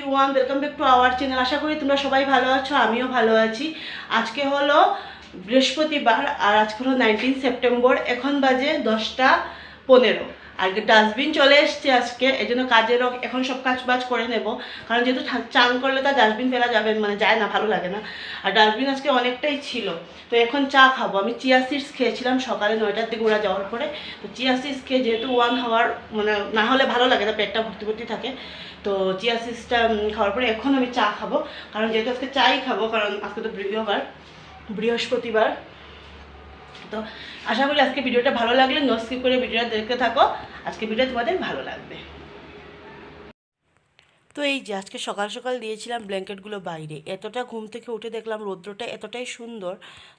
Everyone welcome back to our channel আশা করি তোমরা সবাই ভালো আছো, আমিও ভালো আছি। আজকে হলো বৃহস্পতিবার আর আজকে হলো নাইনটিন সেপ্টেম্বর এখন বাজে দশটা পনেরো। আর ডাস্টবিন চলে এসছে আজকে এই জন্য কাজেরও এখন সব কাজ বাজ করে নেব। কারণ যেহেতু চান করলে তো ডাস্টবিন ফেলা যাবে মানে যায় না, ভালো লাগে না। আর ডাস্টবিন আজকে অনেকটাই ছিল। তো এখন চা খাব। আমি চিয়া সিডস খেয়েছিলাম সকালে নয়টার দিকে ওরা যাওয়ার পরে। তো চিয়া সিডস খেয়ে যেহেতু ওয়ান হাওয়ার মানে না হলে ভালো লাগে না, পেটটা ভর্তি ভর্তি থাকে। তো চিয়া সিডসটা খাওয়ার পরে এখন আমি চা খাব। কারণ যেহেতু আজকে চাই খাব, কারণ আজকে তো বৃহস্পতিবার বৃহস্পতিবার। তো আশা করি আজকে ভিডিওটা ভালো লাগলে নো স্কিপ করে ভিডিওটা দেখতে থাকো। আজকে ভিডিও তোমাদের ভালো লাগবে। তো এই যে আজকে সকাল সকাল দিয়েছিলাম ব্ল্যাঙ্কেটগুলো বাইরে, এতটা ঘুম থেকে উঠে দেখলাম রৌদ্রটা এতটাই সুন্দর।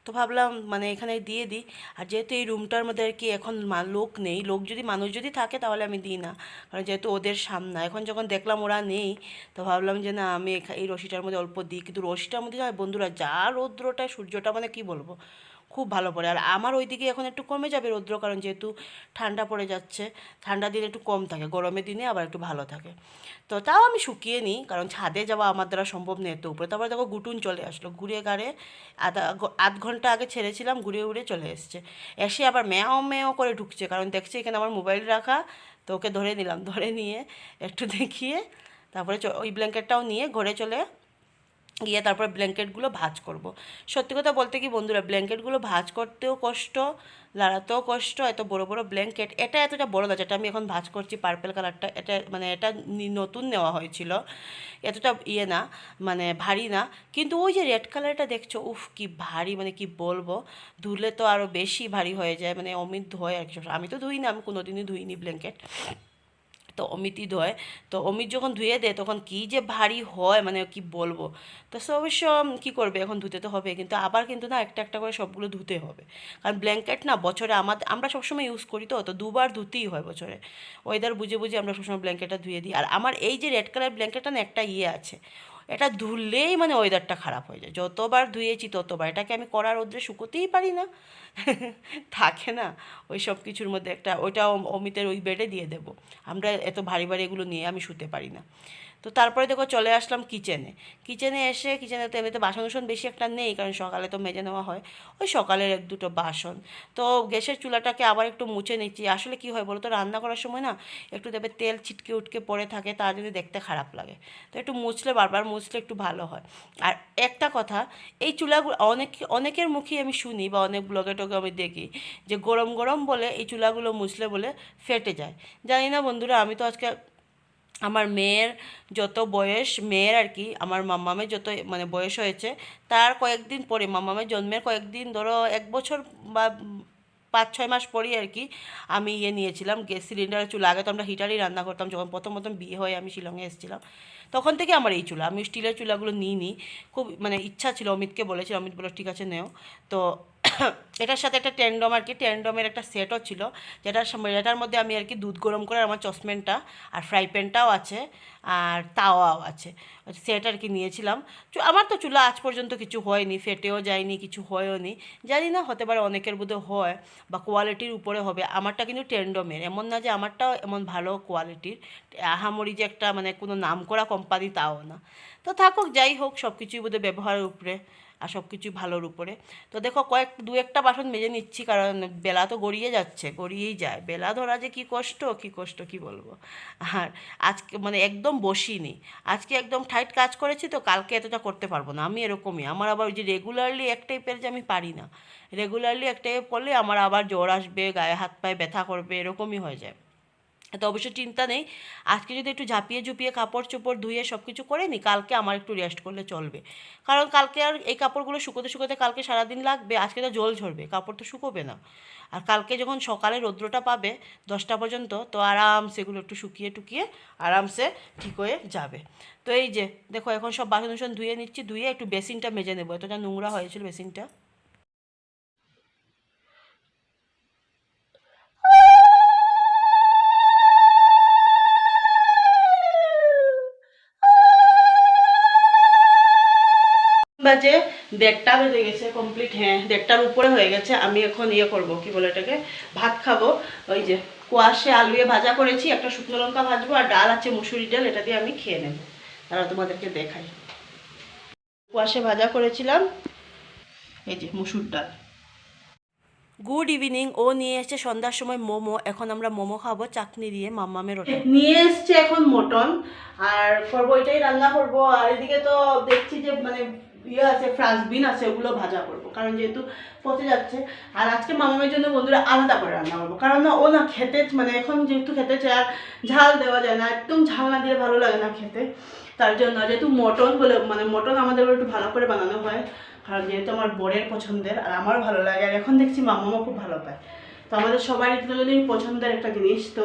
তো ভাবলাম মানে এখানে দিয়ে দিই। আর যেহেতু এই রুমটার মধ্যে আর কি এখন লোক নেই, লোক যদি মানুষ যদি থাকে তাহলে আমি দিই না। কারণ যেহেতু ওদের সামনে, এখন যখন দেখলাম ওরা নেই, তো ভাবলাম যে না, আমি এই রশিটার মধ্যে অল্প দিই। কিন্তু রশিটার মধ্যে বন্ধুরা, যা রৌদ্রটা, সূর্যটা মানে কি বলব? খুব ভালো পড়ে। আর আমার ওইদিকে এখন একটু কমে যাবে রৌদ্র, কারণ যেহেতু ঠান্ডা পড়ে যাচ্ছে, ঠান্ডা দিনে একটু কম থাকে, গরমের দিনে আবার একটু ভালো থাকে। তো তাও আমি শুকিয়ে নিই, কারণ ছাদে যাওয়া আমার দ্বারা সম্ভব নেই তো উপরে। তারপরে দেখো গুটুন চলে আসলো, ঘুরে গাড়ে আধা আধ ঘণ্টা আগে ছেড়েছিলাম, ঘুরে উড়ে চলে এসছে। এসে আবার ম্যাও ম্যাও করে ঢুকছে, কারণ দেখছে এখানে আমার মোবাইল রাখা, তো ওকে ধরে নিলাম, ধরে নিয়ে একটু দেখিয়ে তারপরে ওই ব্ল্যাঙ্কেটটাও নিয়ে ঘরে চলে গিয়ে তারপর ব্ল্যাঙ্কেটগুলো ভাঁজ করব। সত্যি কথা বলতে কি বন্ধুরা ব্ল্যাঙ্কেটগুলো ভাঁজ করতেও কষ্ট, লাড়াতেও কষ্ট, এত বড় বড় ব্ল্যাঙ্কেট এটা এতটা বড় না যেটা আমি এখন ভাঁজ করছি পার্পেল কালারটা এটা মানে এটা নতুন নেওয়া হয়েছিল এতটা ইয়ে না মানে ভারী না, কিন্তু ওই যে রেড কালারটা দেখছ, উফ, কি ভারী মানে কি বলব, ধুলে তো আরও বেশি ভারী হয়ে যায় মানে অমিত ধোয় কি আমি তো ধুই না, আমি কোনোদিনই ধুইনি ব্ল্যাঙ্কেট তো অমিতই ধোয়। তো অমিত যখন ধুয়ে দেয় তখন কি যে ভারী হয় মানে কি বলব? তো সে অবশ্য কী করবে? এখন ধুতে তো হবে, কিন্তু আবার কিন্তু না একটা একটা করে সবগুলো ধুতে হবে। কারণ ব্ল্যাঙ্কেট না বছরে আমাদের আমরা সবসময় ইউজ করি তো তো দুবার ধুতেই হয় বছরে। ওয়েদার বুঝে বুঝে আমরা সবসময় ব্ল্যাঙ্কেটটা ধুয়ে দিই। আর আমার এই যে রেড কালার ব্ল্যাঙ্কেটটা না একটা ইয়ে আছে। এটা ধুলেই মানে ওয়েদারটা খারাপ হয়ে যায়। যতবার ধুয়েছি ততবার। এটাকে আমি করার রোদ্রে শুকোতেই পারি না। থাকে না? ওই সব কিছুর মধ্যে একটা ওইটা অমিতের ওই বেডে দিয়ে দেব। আমরা এত ভারী ভারী এগুলো নিয়ে আমি শুতে পারি না। তো তারপরে দেখো চলে আসলাম কিচেনে কিচেনে এসে কিচেনে তো এমনিতে বাসন কুসন বেশি একটা নেই, কারণ সকালে তো মেজে নেওয়া হয়। ওই সকালের এক দুটো বাসন। তো গ্যাসের চুলাটাকে আবার একটু মুছে নিচ্ছি। আসলে কি হয় বলো তো রান্না করার সময় না একটু দেবে তেল ছিটকে উটকে পড়ে থাকে তার যদি দেখতে খারাপ লাগে। তো একটু মুছলে বারবার মুছলে একটু ভালো হয়। আর একটা কথা, এই চুলাগুলো অনেক অনেকের মুখেই আমি শুনি বা অনেক ব্লগে টগে আমি দেখি যে গরম গরম বলে এই চুলাগুলো মুছলে বলে ফেটে যায়। জানি না বন্ধুরা, আমি তো আজকে আমার মেয়ের যত বয়স, মেয়ের আর কি, আমার মাম্মামের যত মানে বয়স হয়েছে, তার কয়েকদিন পরে মাম্মামের জন্মের কয়েকদিন, ধরো এক বছর বা পাঁচ, ছয় মাস পরেই আর কি, আমি ইয়ে নিয়েছিলাম, গ্যাস সিলিন্ডারের চুলা। আগে তো আমরা হিটারই রান্না করতাম, যখন প্রথম প্রথম বিয়ে হয়ে আমি শিলংয়ে এসেছিলাম, তখন থেকে আমার এই চুলা। আমি স্টিলের চুলাগুলো নিইনি, খুব মানে ইচ্ছা ছিল, অমিতকে বলেছি অমিত বলে ঠিক আছে, নেও। তো এটার সাথে একটা ট্যান্ডম আর কি ট্যান্ডমের একটা সেটও ছিল। যেটার যেটার মধ্যে আমি আর কি দুধ গরম করে আমার চসম্যানটা আর ফ্রাই প্যানটাও আছে আর তাওয়াও আছে। সেট আর কি নিয়েছিলাম। আমার তো চুলা আজ পর্যন্ত কিছু হয়নি, ফেটেও যায়নি, কিছু হয়ও নি। জানি না, হতে পারে অনেকের বোধ হয় বা কোয়ালিটির উপরে হবে। আমারটা কিন্তু ট্যান্ডমের এমন না যে আমারটাও এমন ভালো কোয়ালিটির আহামরি যে একটা মানে কোনো নাম করা কোম্পানি তাও না। তো থাকুক, যাই হোক সব কিছুই বোধহয় ব্যবহারের উপরে। আর সব কিছুই ভালোর উপরে। তো দেখো কয়েক, দু একটা বাসন মেজে নিচ্ছি, কারণ বেলা তো গড়িয়ে যাচ্ছে, গড়িয়েই যায়। বেলা ধরা যে কী কষ্ট কী কষ্ট, কি বলব? আর আজকে মানে একদম বসিনি। আজকে একদম টাইট কাজ করেছি তো কালকে এতটা করতে পারব না। আমি এরকমই। আমার আবার ওই যে রেগুলারলি এক টাইপের যে আমি পারি না। রেগুলারলি এক টাইপ করলে আমার আবার জ্বর আসবে, গায়ে হাত পায়ে ব্যথা করবে, এরকমই হয়ে যায়। তো অবশ্য চিন্তা নেই। আজকে যদি একটু ঝাঁপিয়ে ঝুপিয়ে কাপড় চোপড় ধুয়ে সব কিছু করে নিই, কালকে আমার একটু রেস্ট করলে চলবে। কারণ কালকে আর এই কাপড়গুলো শুকোতে শুকোতে কালকে সারাদিন লাগবে, আজকে তো জল ঝরবে, কাপড় তো শুকোবে না। আর কালকে যখন সকালে রৌদ্রটা পাবে দশটা পর্যন্ত, তো আরাম সেগুলো একটু শুকিয়ে টুকিয়ে আরামসে ঠিক হয়ে যাবে। তো এই যে, দেখো এখন সব বাসন ধুয়ে নিচ্ছি, ধুয়ে একটু বেসিনটা মেজে নেব। এতটা নোংরা হয়েছিল বেসিনটা। বাজে দেড়টা বেজে গেছে কমপ্লিট হ্যাঁ দেড়টার উপরে হয়ে গেছে আমি এখন ইয়ে করব কি বলে এটাকে ভাত খাব। ওই যে কোয়াশে আলুয়ে ভাজা করেছি একটা শুকনো লঙ্কা ভাজবো আর ডাল আছে মুসুরি ডাল এটা দিয়ে আমি খেয়ে নেব। তারা তোমাদেরকে দেখাই। কুয়াশে ভাজা করেছিলাম এই যে মুসুর ডাল। গুড ইভিনিং ও নিয়ে এসছে সন্ধ্যার সময় মোমো এখন আমরা মোমো খাব চাটনি দিয়ে মাম্মামের নিয়ে এসছে এখন মটন আর করব এটাই রান্না করব আর এদিকে তো দেখছি যে মানে ইয়ে আছে, ফ্রান্সবিন আছে, ওগুলো ভাজা করব। কারণ যেহেতু পচে যাচ্ছে, আর আজকে মামামের জন্য বন্ধুরা আলাদা করে রান্না করব। কারণ না, ও না খেতে মানে এখন যেহেতু খেতে চায়, আর ঝাল দেওয়া যায় না, একদম ঝাল না দিলে ভালো লাগে না খেতে। তার জন্য যেহেতু মটন বলে মানে মটন আমাদের একটু ভালো করে বানানো হয়, কারণ যেহেতু আমার বরের পছন্দের, আর আমারও ভালো লাগে, আর এখন দেখছি মামামা খুব ভালো পায়। তো আমাদের সবারই দুজনেরই পছন্দের একটা জিনিস, তো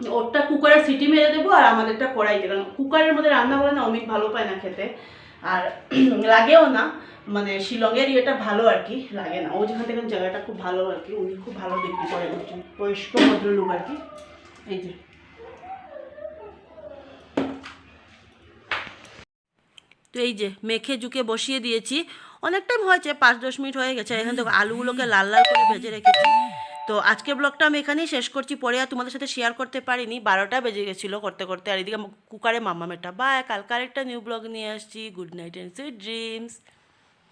ওরটা কুকারে সিটি মেরে দেবো আর আমাদেরটা কড়াইতে, কারণ কুকারের মধ্যে রান্না করে না অমিত ভালো পায় না খেতে। আর লাগেও না। মানে শিলংয়ের ইয়েটা ভালো আর কি, লাগে না। ও যেখান থেকে জায়গাটা খুব ভালো আর কি, উনি খুব ভালো বিক্রি করে একজন বয়স্ক ভদ্রলোক আর কি। এই যে। তো এই যে, মেখে জুকে বসিয়ে দিয়েছি। অনেক টাইম হয়েছে পাঁচ দশ মিনিট হয়ে গেছে। এখান থেকে আলুগুলোকে লাল লাল করে ভেজে রেখেছি। তো আজকে ব্লগটা আমি এখানেই শেষ করছি। পরে আর তোমাদের সাথে শেয়ার করতে পারিনি। বারোটা বেজে গেছিল করতে করতে। আর এদিকে কুকারে মামা মেটা বা কালকার একটা নিউ ব্লগ নিয়ে আসছি। Good night and sweet dreams